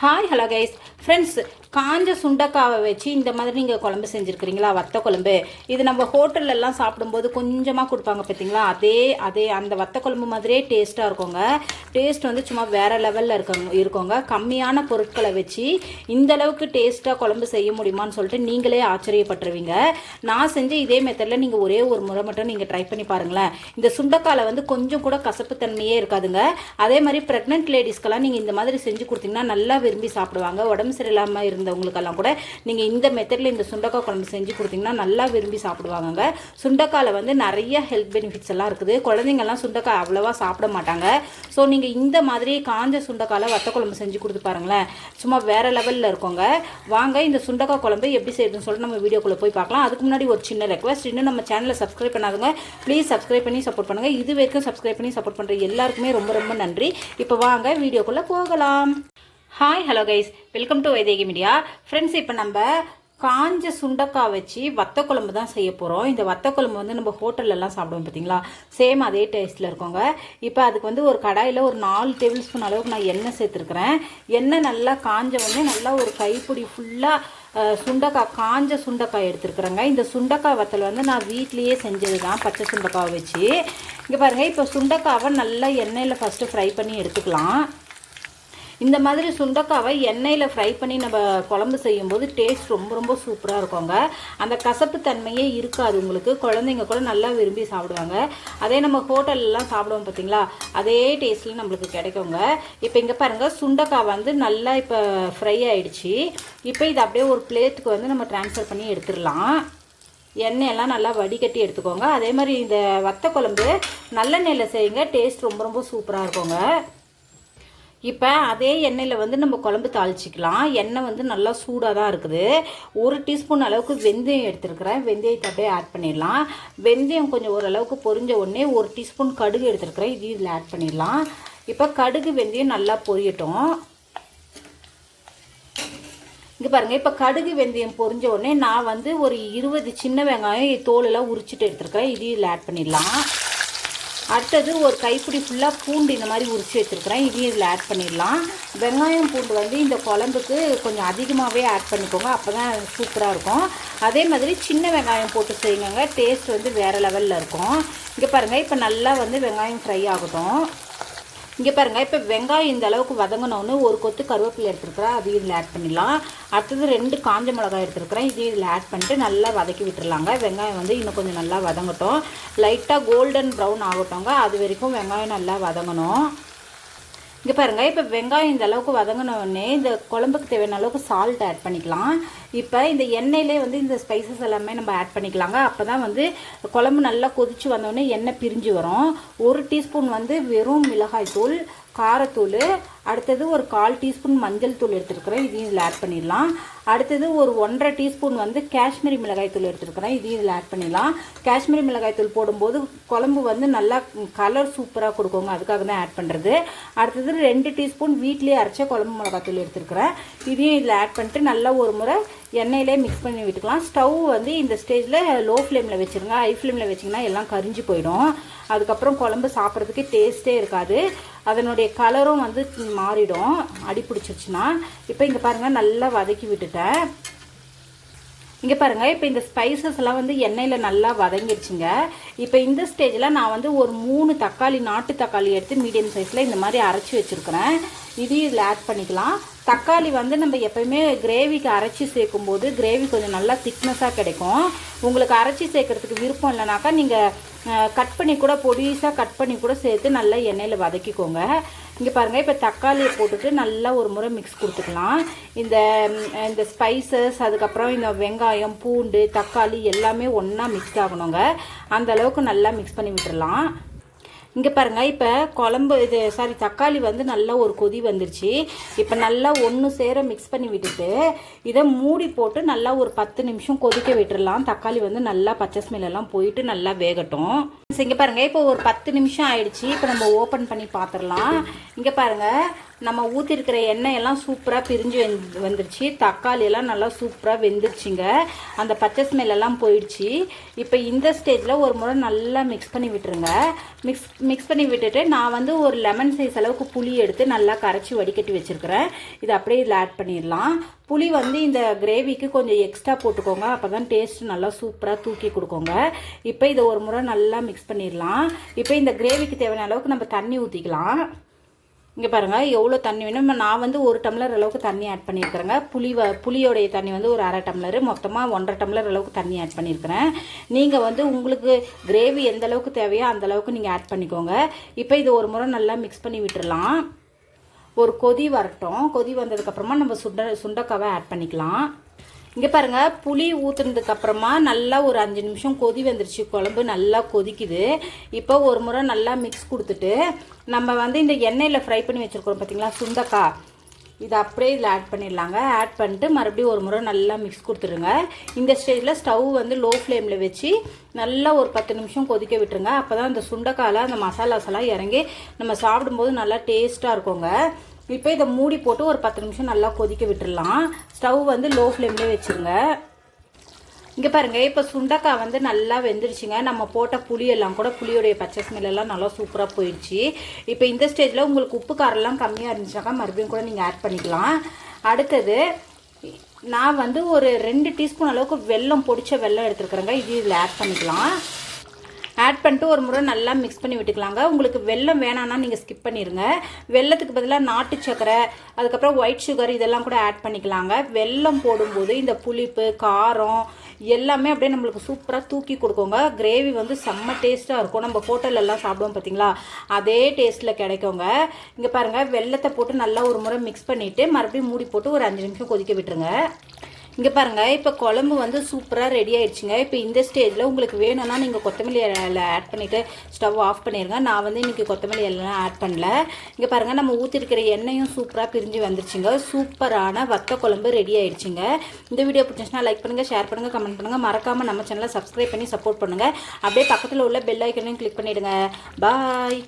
Hi hello guys friends காஞ்ச சுண்டக்காவை வச்சு இந்த மாதிரி நீங்கள் குழம்பு செஞ்சுருக்கிறீங்களா? வத்த குழம்பு. இது நம்ம ஹோட்டல்லலாம் சாப்பிடும்போது கொஞ்சமாக கொடுப்பாங்க பார்த்தீங்களா அதே அதே அந்த வத்த குழம்பு மாதிரியே டேஸ்ட்டாக இருக்குங்க. டேஸ்ட் வந்து சும்மா வேறு லெவலில் இருக்காங்க இருக்கோங்க. கம்மியான பொருட்களை வச்சு இந்த அளவுக்கு டேஸ்ட்டாக குழம்பு செய்ய முடியுமான்னு சொல்லிட்டு நீங்களே ஆச்சரியப்பட்டுருவீங்க. நான் செஞ்ச இதே மெத்தடில் நீங்கள் ஒரே ஒரு முறை மட்டும் நீங்கள் ட்ரை பண்ணி பாருங்களேன். இந்த சுண்டக்கால வந்து கொஞ்சம் கூட கசப்பு தன்மையே இருக்காதுங்க. அதே மாதிரி ப்ரெக்னென்ட் லேடிஸ்க்கெல்லாம் நீங்கள் இந்த மாதிரி செஞ்சு கொடுத்தீங்கன்னா நல்லா விரும்பி சாப்பிடுவாங்க. உடம்பு சரியில்லாமல் இருந்தவங்களுக்கெல்லாம் கூட நீங்கள் இந்த மெத்தடில் இந்த சுண்டக்காய் குழம்பு செஞ்சு கொடுத்தீங்கன்னா நல்லா விரும்பி சாப்பிடுவாங்க சுண்டக்காயில் வந்து நிறைய ஹெல்த் பெனிஃபிட்ஸ் எல்லாம் இருக்குது. குழந்தைங்கள்லாம் சுண்டக்காய் அவ்வளோவா சாப்பிட மாட்டாங்க. ஸோ நீங்கள் இந்த மாதிரி காஞ்ச சுண்டக்காயில் வத்த குழம்பு செஞ்சு கொடுத்து பாருங்களேன். சும்மா வேறு லெவலில் இருக்கோங்க. வாங்க இந்த சுண்டக்காய் குழம்பு எப்படி செய்யுதுன்னு சொல்லிட்டு நம்ம வீடியோக்குள்ளே போய் பார்க்கலாம். அதுக்கு முன்னாடி ஒரு சின்ன ரெக்வஸ்ட் இன்னும் நம்ம சேனலை சப்ஸ்கிரைப் பண்ணாதுங்க ப்ளீஸ் சப்ஸ்கிரைப் பண்ணி சப்போர்ட் பண்ணுங்கள் இது வரைக்கும் சப்ஸ்கிரைப் பண்ணி சப்போர்ட் பண்ணுற எல்லாருக்குமே ரொம்ப ரொம்ப நன்றி. இப்போ வாங்க வீடியோக்குள்ளே போகலாம். Hi hello guys welcome to Vaidehi media friends இப்போ நம்ம காஞ்ச சுண்டக்காய் வச்சு வத்த குழம்பு தான் செய்ய போகிறோம் இந்த வத்த குழம்பு வந்து நம்ம ஹோட்டல்லலாம் சாப்பிடுவோம் பார்த்தீங்களா சேம் அதே டேஸ்ட்டில் இருக்கோங்க. இப்போ அதுக்கு வந்து ஒரு கடாயில் ஒரு நாலு டேபிள் ஸ்பூன் அளவுக்கு நான் எண்ணெய் சேர்த்துருக்குறேன். எண்ணெய் நல்லா காஞ்ச வந்து நல்லா ஒரு கைப்பிடி ஃபுல்லாக சுண்டக்காய் காஞ்ச சுண்டக்காய் எடுத்துருக்குறேங்க. இந்த சுண்டக்காய் வத்தல் வந்து நான் வீட்லேயே செஞ்சது தான் பச்சை சுண்டக்காவை வச்சு. இங்கே பாருங்கள் இப்போ சுண்டக்காவை நல்லா எண்ணெயில் ஃபஸ்ட்டு ஃப்ரை பண்ணி எடுத்துக்கலாம். இந்த மாதிரி சுண்டக்காவை எண்ணெயில் ஃப்ரை பண்ணி நம்ம குழம்பு செய்யும்போது டேஸ்ட் ரொம்ப ரொம்ப சூப்பராக இருக்குங்க. அந்த கசப்பு தன்மையே இருக்காது உங்களுக்கு. குழந்தைங்க கூட நல்லா விரும்பி சாப்பிடுவாங்க. அதே நம்ம ஹோட்டல்லாம் சாப்பிடுவோம் பார்த்தீங்களா அதே டேஸ்ட்டில் நம்மளுக்கு கிடைக்குங்க. இப்போ இங்கே பாருங்கள் சுண்டக்காய் வந்து நல்லா இப்போ ஃப்ரை ஆயிடுச்சு. இப்போ இது அப்படியே ஒரு பிளேட்டுக்கு வந்து நம்ம ட்ரான்ஸ்ஃபர் பண்ணி எடுத்துடலாம். எண்ணெயெல்லாம் நல்லா வடிகட்டி எடுத்துக்கோங்க. அதே மாதிரி இந்த வத்த குழம்பு நல்லெண்ணெயில் செய்யுங்க. டேஸ்ட் ரொம்ப ரொம்ப சூப்பராக இருக்குங்க. இப்போ அதே எண்ணெயில் வந்து நம்ம குழம்பு தாளிச்சிக்கலாம். எண்ணெய் வந்து நல்லா சூடாக தான் இருக்குது. ஒரு டீஸ்பூன் அளவுக்கு வெந்தயம் எடுத்துருக்கிறேன். வெந்தயத்தை அப்படியே ஆட் பண்ணிடலாம். வெந்தயம் கொஞ்சம் ஓரளவுக்கு பொரிஞ்ச உடனே ஒரு டீஸ்பூன் கடுகு எடுத்துருக்கிறேன். இது இதில் ஆட் பண்ணிடலாம். இப்போ கடுகு வெந்தயம் நல்லா பொரியட்டும். இங்கே பாருங்கள் இப்போ கடுகு வெந்தயம் பொரிஞ்ச உடனே நான் வந்து ஒரு இருபது சின்ன வெங்காயம் தோலெல்லாம் உரிச்சிட்டு எடுத்துருக்கிறேன். இது இதில் ஆட் பண்ணிடலாம். அடுத்தது ஒரு கைப்பிடி ஃபுல்லாக பூண்டு இந்த மாதிரி உரிச்சு வச்சுருக்குறேன். இதையும் இதில் ஆட் பண்ணிடலாம். வெங்காயம் பூண்டு வந்து இந்த குழம்புக்கு கொஞ்சம் அதிகமாகவே ஆட் பண்ணிக்கோங்க. அப்போ தான் சூப்பராக இருக்கும். அதே மாதிரி சின்ன வெங்காயம் போட்டு செய்யுங்க டேஸ்ட் வந்து வேறு லெவலில் இருக்கும். இங்கே பாருங்கள் இப்போ நல்லா வந்து வெங்காயம் ஃப்ரை ஆகட்டும். இங்கே பாருங்கள் இப்போ வெங்காயம் இந்த அளவுக்கு வதங்கினோன்னு ஒரு கொத்து கருவேப்பிலை எடுத்துருக்குறேன். அதையும் இதில் ஆட் பண்ணிடலாம். அடுத்தது ரெண்டு காஞ்ச மிளகாய் எடுத்துருக்குறேன். இதையும் இதில் ஆட் பண்ணிட்டு நல்லா வதக்கி விட்டுருலாங்க வெங்காயம் வந்து இன்னும் கொஞ்சம் நல்லா வதங்கட்டும். லைட்டாக கோல்டன் ப்ரௌன் ஆகட்டோங்க அது வரைக்கும் வெங்காயம் நல்லா வதங்கணும். இங்கே பாருங்கள் இப்போ வெங்காயம் இந்த அளவுக்கு வதங்கினோடனே இந்த குழம்புக்கு தேவையான அளவுக்கு சால்ட் ஆட் பண்ணிக்கலாம். இப்போ இந்த எண்ணெயிலே வந்து இந்த ஸ்பைசஸ் எல்லாமே நம்ம ஆட் பண்ணிக்கலாங்க. அப்போ தான் வந்து குழம்பு நல்லா கொதிச்சு வந்தோடனே எண்ணெய் பிரிஞ்சு வரும். ஒரு டீஸ்பூன் வந்து வெறும் மிளகாய் தூள் காரத்தூள் அடுத்தது ஒரு கால் டீஸ்பூன் மஞ்சள் தூள் எடுத்துருக்குறேன் இதையும் இதில் ஆட் பண்ணிடலாம். அடுத்தது ஒரு ஒன்றரை டீஸ்பூன் வந்து காஷ்மீரி மிளகாய் தூள் எடுத்துருக்குறேன் இதையும் இதில் ஆட் பண்ணிடலாம். காஷ்மீரி மிளகாய் தூள் போடும்போது குழம்பு வந்து நல்லா கலர் சூப்பராக கொடுக்குங்க அதுக்காக தான் ஆட் பண்ணுறது அடுத்தது ரெண்டு டீஸ்பூன் வீட்லேயே அரைச்ச குழம்பு மிளகாய் தூள் எடுத்துருக்குறேன் இதையும் இதில் ஆட் பண்ணிட்டு நல்லா ஒரு முறை எண்ணெயிலே மிக்ஸ் பண்ணி விட்டுக்கலாம். ஸ்டவ் வந்து இந்த ஸ்டேஜில் லோ ஃப்ளேமில் வச்சுருங்க. ஹை ஃப்ளேமில் வச்சிங்கன்னா எல்லாம் கரிஞ்சு போயிடும். அதுக்கப்புறம் குழம்பு சாப்பிட்றதுக்கு டேஸ்ட்டே இருக்காது. அதனுடைய கலரும் வந்து மாறிடும். அடி பிடிச்சிருச்சுன்னா இப்போ இங்கே பாருங்கள் நல்லா வதக்கி விட்டுட்டேன். இங்கே பாருங்கள் இப்போ இந்த ஸ்பைசஸ் எல்லாம் வந்து எண்ணெயில் நல்லா வதங்கிருச்சுங்க. இப்போ இந்த ஸ்டேஜில் நான் வந்து ஒரு மூணு தக்காளி நாட்டு தக்காளி எடுத்து மீடியம் சைஸில் இந்த மாதிரி அரைச்சி வச்சுருக்கிறேன். இதையும் இதில் ஆட் பண்ணிக்கலாம். தக்காளி வந்து நம்ம எப்பயுமே கிரேவிக்கு அரைச்சி சேர்க்கும் போது கிரேவி கொஞ்சம் நல்லா திக்னஸாக கிடைக்கும். உங்களுக்கு அரைச்சி சேர்க்கறதுக்கு விருப்பம் இல்லைனாக்கா நீங்கள் கட் பண்ணி கூட பொடியூஸாக கட் பண்ணி கூட சேர்த்து நல்லா எண்ணெயில் வதக்கிக்கோங்க. இங்கே பாருங்கள் இப்போ தக்காளியை போட்டுட்டு நல்லா ஒரு முறை மிக்ஸ் கொடுத்துக்கலாம். இந்த இந்த ஸ்பைசஸ் அதுக்கப்புறம் இந்த வெங்காயம் பூண்டு தக்காளி எல்லாமே ஒன்றா மிக்ஸ் ஆகணுங்க. அந்தளவுக்கு நல்லா மிக்ஸ் பண்ணி விட்டுடலாம் இங்கே பாருங்கள் இப்போ குழம்பு இது சாரி தக்காளி வந்து நல்லா ஒரு கொதி வந்துருச்சு. இப்போ நல்லா ஒன்று சேர மிக்ஸ் பண்ணி விட்டுட்டு இதை மூடி போட்டு நல்லா ஒரு பத்து நிமிஷம் கொதிக்க விட்டுடலாம் தக்காளி வந்து நல்லா பச்சை ஸ்மெல்லாம் போயிட்டு நல்லா வேகட்டும். இங்கே பாருங்கள் இப்போ ஒரு பத்து நிமிஷம் ஆயிடுச்சு. இப்போ நம்ம ஓப்பன் பண்ணி பார்த்துடலாம் இங்கே பாருங்கள் நம்ம ஊற்றிருக்கிற எண்ணெய் எல்லாம் சூப்பராக பிரிஞ்சு வந்துருச்சு. தக்காளி எல்லாம் நல்லா சூப்பராக வெந்துருச்சுங்க. அந்த பச்சை ஸ்மெல் எல்லாம் போயிடுச்சு. இப்போ இந்த ஸ்டேஜில் ஒரு முறை நல்லா மிக்ஸ் பண்ணி விட்டுருங்க. மிக்ஸ் மிக்ஸ் பண்ணி விட்டுட்டு நான் வந்து ஒரு லெமன் சைஸ் அளவுக்கு புளி எடுத்து நல்லா கரைச்சி வடிகட்டி வச்சுருக்கிறேன். இது அப்படியே இதில் ஆட் பண்ணிடலாம். புளி வந்து இந்த கிரேவிக்கு கொஞ்சம் எக்ஸ்ட்ரா போட்டுக்கோங்க. அப்போ தான் டேஸ்ட் நல்லா சூப்பராக தூக்கி கொடுக்கோங்க. இப்போ இதை ஒரு முறை நல்லா மிக்ஸ் பண்ணிடலாம். இப்போ இந்த கிரேவிக்கு தேவையான அளவுக்கு நம்ம தண்ணி ஊற்றிக்கலாம் இங்கே பாருங்கள் எவ்வளோ தண்ணி வேணும்? நான் வந்து ஒரு டம்ளர் அளவுக்கு தண்ணி ஆட் பண்ணியிருக்கிறேங்க. புளி வ புளியோடைய தண்ணி வந்து ஒரு அரை டம்ளர் மொத்தமாக ஒன்றரை டம்ளர் அளவுக்கு தண்ணி ஆட் பண்ணியிருக்கிறேன். நீங்கள் வந்து உங்களுக்கு கிரேவி எந்த அளவுக்கு தேவையோ அந்த அளவுக்கு நீங்கள் ஆட் பண்ணிக்கோங்க. இப்போ இது ஒரு முறை நல்லா மிக்ஸ் பண்ணி விட்டுடலாம் ஒரு கொதி வரட்டும். கொதி வந்ததுக்கப்புறமா நம்ம சுண்ட சுண்டக்காவை ஆட் பண்ணிக்கலாம். இங்கே பாருங்கள் புளி ஊற்றுனதுக்கு அப்புறமா நல்லா ஒரு அஞ்சு நிமிஷம் கொதி வந்துருச்சு குழம்பு நல்லா கொதிக்குது. இப்போ ஒரு முறை நல்லா மிக்ஸ் கொடுத்துட்டு நம்ம வந்து இந்த எண்ணெயில் ஃப்ரை பண்ணி வச்சுருக்கோம் பார்த்திங்களா சுண்டக்காய் இதை அப்படியே இதில் ஆட் பண்ணிடலாங்க. ஆட் பண்ணிட்டு மறுபடியும் ஒரு முறை நல்லா மிக்ஸ் கொடுத்துருங்க இந்த ஸ்டேஜில் ஸ்டவ் வந்து லோ ஃப்ளேமில் வச்சு நல்லா ஒரு பத்து நிமிஷம் கொதிக்க விட்டுருங்க. அப்போ தான் அந்த சுண்டைக்காயில் அந்த மசாலாஸ் எல்லாம் இறங்கி நம்ம சாப்பிடும்போது நல்லா டேஸ்ட்டாக இருக்குங்க. இப்போ இதை மூடி போட்டு ஒரு பத்து நிமிஷம் நல்லா கொதிக்க விட்டுடலாம் ஸ்டவ் வந்து லோ ஃப்ளேம்லேயே வச்சுருங்க. இங்கே பாருங்கள் இப்போ சுண்டக்காய் வந்து நல்லா வெந்துருச்சுங்க நம்ம போட்ட புளியெல்லாம் கூட புளியோடைய பச்சை ஸ்மெல்லாம் நல்லா சூப்பராக போயிடுச்சு. இப்போ இந்த ஸ்டேஜில் உங்களுக்கு உப்பு காரெல்லாம் கம்மியாக இருந்துச்சாக்கா மறுபடியும் கூட நீங்கள் ஆட் பண்ணிக்கலாம். அடுத்தது நான் வந்து ஒரு ரெண்டு டீஸ்பூன் அளவுக்கு வெல்லம் பொடிச்ச வெல்லம் எடுத்துருக்குறேங்க. இது இதில் ஆட் பண்ணிக்கலாம். ஆட் பண்ணிட்டு ஒரு முறை நல்லா மிக்ஸ் பண்ணி விட்டுக்கலாங்க. உங்களுக்கு வெல்லம் வேணான்னா நீங்கள் ஸ்கிப் பண்ணிடுங்க வெள்ளத்துக்கு பதிலாக நாட்டு சக்கரை அதுக்கப்புறம் ஒயிட் சுகர் இதெல்லாம் கூட ஆட் பண்ணிக்கலாங்க. வெல்லம் போடும்போது இந்த புளிப்பு காரம் எல்லாமே அப்படியே நம்மளுக்கு சூப்பராக தூக்கி கொடுக்குங்க. கிரேவி வந்து செம்ம டேஸ்ட்டாக இருக்கும். நம்ம ஹோட்டல்லலாம் சாப்பிடுவோம் பார்த்தீங்களா அதே டேஸ்ட்டில் கிடைக்குங்க. இங்கே பாருங்கள் வெள்ளத்தை போட்டு நல்லா ஒரு முறை மிக்ஸ் பண்ணிவிட்டு மறுபடியும் மூடி போட்டு ஒரு அஞ்சு நிமிஷம் கொதிக்க விட்டுருங்க. இங்கே பாருங்கள் இப்போ குழம்பு வந்து சூப்பராக ரெடி ஆயிடுச்சுங்க. இப்போ இந்த ஸ்டேஜில் உங்களுக்கு வேணும்னா நீங்கள் கொத்தமல்லி இலை ஆட் பண்ணிவிட்டு ஸ்டவ் ஆஃப் பண்ணிடுங்க நான் வந்து இன்றைக்கி கொத்தமல்லி இலைலாம் ஆட் பண்ணல. இங்கே பாருங்கள் நம்ம ஊற்றிருக்கிற எண்ணெயும் சூப்பராக பிரிஞ்சு வந்துருச்சுங்க. சூப்பரான வத்த குழம்பு ரெடி ஆயிடுச்சுங்க. இந்த வீடியோ பிடிச்சிச்சுன்னா லைக் பண்ணுங்கள் ஷேர் பண்ணுங்கள் கமெண்ட் பண்ணுங்கள் மறக்காமல் நம்ம சேனலை சப்ஸ்கிரைப் பண்ணி சப்போர்ட் பண்ணுங்கள் அப்படியே பக்கத்தில் உள்ள பெல் ஐக்கனையும் கிளிக் பண்ணிவிடுங்க பாய்